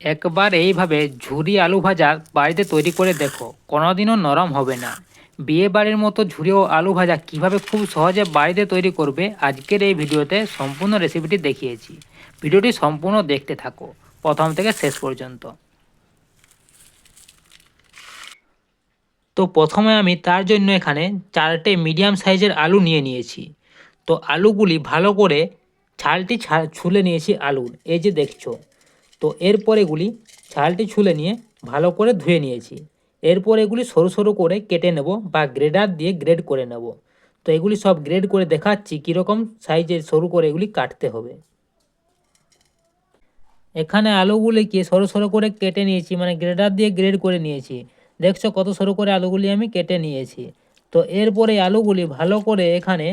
একবার এইভাবে ঝুরি আলু ভাজা বাড়িতে তৈরি করে দেখো, কোনোদিনও নরম হবে না। বিয়ে বাড়ির মতো ঝুরি ও আলু ভাজা কীভাবে খুব সহজে বাড়িতে তৈরি করবে, আজকের এই ভিডিওতে সম্পূর্ণ রেসিপিটি দেখিয়েছি। ভিডিওটি সম্পূর্ণ দেখতে থাকো, প্রথম থেকে শেষ পর্যন্ত। তো প্রথমে আমি তার জন্য এখানে চারটে মিডিয়াম সাইজের আলু নিয়ে নিয়েছি। তো আলুগুলি ভালো করে ছালটি ছুলে নিয়েছি আলুর। এই যে দেখছ তো এরপর এগুলি ছালটি ছুলে নিয়ে ভালো করে ধুয়ে নিয়েছি। এরপর এগুলি সরু সরু করে কেটে নেব বা গ্রেডার দিয়ে গ্রেড করে নেব। তো এগুলি সব গ্রেড করে দেখাচ্ছি কীরকম সাইজের সরু করে এগুলি কাটতে হবে। এখানে আলুগুলিকে সরু সরু করে কেটে নিয়েছি মানে গ্রেডার দিয়ে গ্রেড করে নিয়েছি। দেখছ কত সরু করে আলুগুলি আমি কেটে নিয়েছি। তো এরপরে আলুগুলি ভালো করে এখানে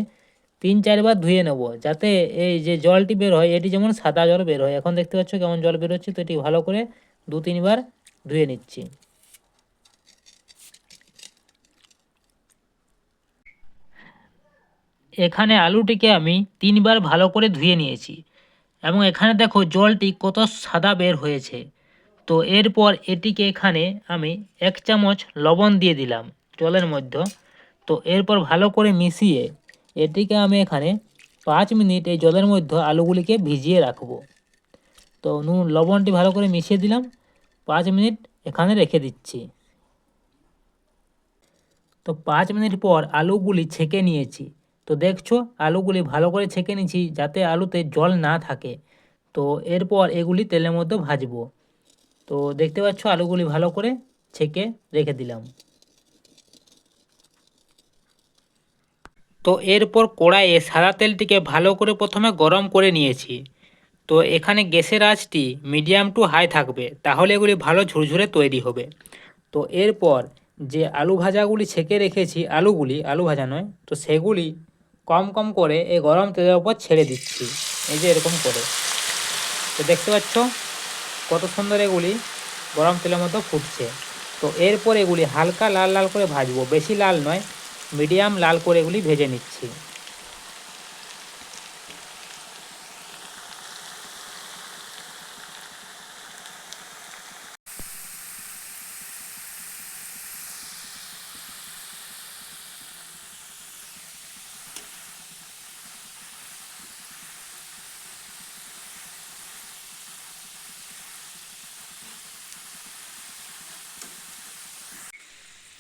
তিন চারবার ধুয়ে নেব, যাতে এই যে জলটি বের হয়, এটি যেমন সাদা জল বের হয়, এখন দেখতে পাচ্ছ কেমন জল বের হচ্ছে, তো এটি ভালো করে দু তিনবার ধুয়ে নিচ্ছি। এখানে আলুটিকে আমি তিনবার ভালো করে ধুয়ে নিয়েছি, এবং এখানে দেখো জলটি কত সাদা বের হয়েছে। তো এরপর এটিকে এখানে আমি এক চামচ লবণ দিয়ে দিলাম জলের মধ্যে। তো এরপর ভালো করে মিশিয়ে এটিকে আমি এখানে পাঁচ মিনিট এই জলের মধ্যে আলুগুলিকে ভিজিয়ে রাখব। তো নুন, লবণটি ভালো করে মিশিয়ে দিলাম। পাঁচ মিনিট এখানে রেখে দিচ্ছি। তো পাঁচ মিনিট পর আলুগুলি ছেঁকে নিয়েছি। তো দেখছ, আলুগুলি ভালো করে ছেঁকে নিয়েছি যাতে আলুতে জল না থাকে। তো এরপর এগুলি তেলের মধ্যে ভাজবো। তো দেখতে পাচ্ছ, আলুগুলি ভালো করে ছেঁকে রেখে দিলাম। তো এরপর কড়াইয়ে সাদা তেলটিকে ভালো করে প্রথমে গরম করে নিয়েছি। তো এখানে গ্যাসের আঁচটি মিডিয়াম টু হাই থাকবে, তাহলে এগুলি ভালো ঝুরঝুরে তৈরি হবে। তো এরপর যে আলু ভাজাগুলি ছেঁকে রেখেছি, আলুগুলি, আলু ভাজা নয়, তো সেগুলি কম কম করে এই গরম তেলের উপর ছেড়ে দিচ্ছি, এই যে এরকম করে। তো দেখতে পাচ্ছ কত সুন্দর এগুলি গরম তেলের মতো ফুটছে। তো এরপর এগুলি হালকা লাল লাল করে ভাজবো, বেশি লাল নয় মিডিয়াম লাল করে এগুলি ভেজে নিচ্ছি।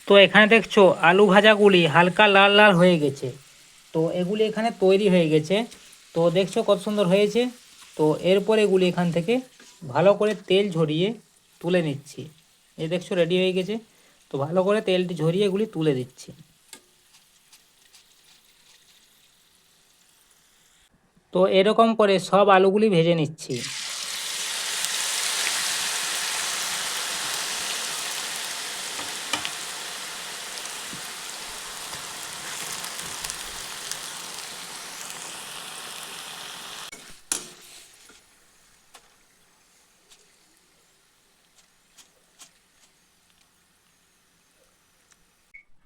তো এখানে দেখছ আলু ভাজাগুলি হালকা লাল লাল হয়ে গেছে। তো এগুলি এখানে তৈরি হয়ে গেছে। তো দেখছ কত সুন্দর হয়েছে। তো এরপর এগুলি এখান থেকে ভালো করে তেল ঝরিয়ে তুলে নিচ্ছি। এই দেখছ রেডি হয়ে গেছে। তো ভালো করে তেলটি ঝরিয়ে এগুলি তুলে দিচ্ছি। তো এরকম করে সব আলুগুলি ভেজে নিচ্ছি।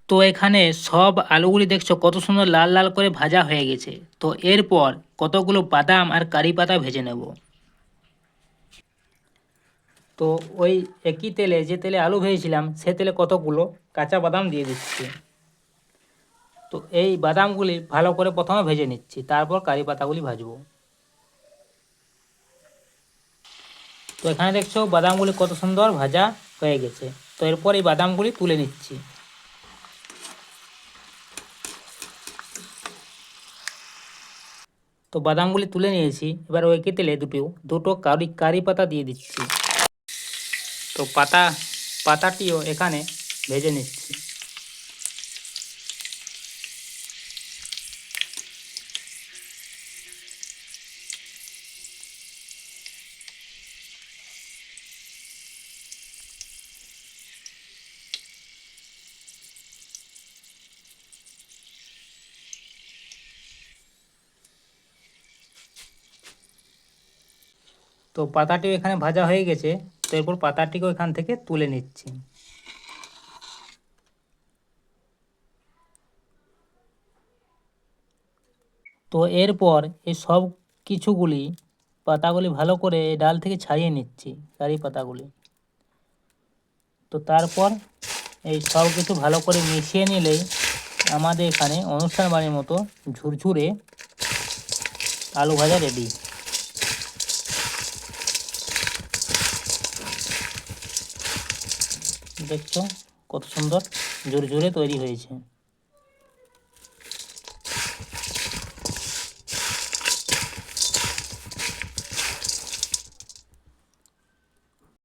তো এখানে সব আলুগুলি দেখছ কত সুন্দর লাল লাল করে ভাজা হয়ে গেছে। তো এরপর কতগুলো বাদাম আর কারি পাতা ভেজে নেব। তো ওই একই তেলে যে তেলে আলু ভেজেছিলাম, সে তেলে কতগুলো কাঁচা বাদাম দিয়ে দিচ্ছি। তো এই বাদামগুলি ভালো করে প্রথমে ভেজে নিচ্ছি, তারপর কারি পাতাগুলি ভাজবো। তো এখানে দেখছ বাদামগুলি কত সুন্দর ভাজা হয়ে গেছে। তো এরপর এই বাদামগুলি তুলে নিচ্ছি। তো বাদামগুলি তুলে নিয়েছি। এবার ওই তেলে দুটো দুটো কারি কারি পাতা দিয়ে দিচ্ছি। তো পাতা, পাতাটিও এখানে ভেজে নিচ্ছি। তো পাতাটিও এখানে ভাজা হয়ে গেছে, তো এরপর পাতাটিকেও এখান থেকে তুলে নিচ্ছি। তো এরপর এই সব কিছুগুলি পাতাগুলি ভালো করে ডাল থেকে ছাড়িয়ে নিচ্ছি, কারি পাতাগুলি। তো তারপর এই সব কিছু ভালো করে মিশিয়ে নিলেই আমাদের এখানে অনুষ্ঠান বাড়ির মতো ঝুরঝুরে আলু ভাজা রেডি। দেখছ কত সুন্দর জোরে জোরে তৈরি হয়েছে।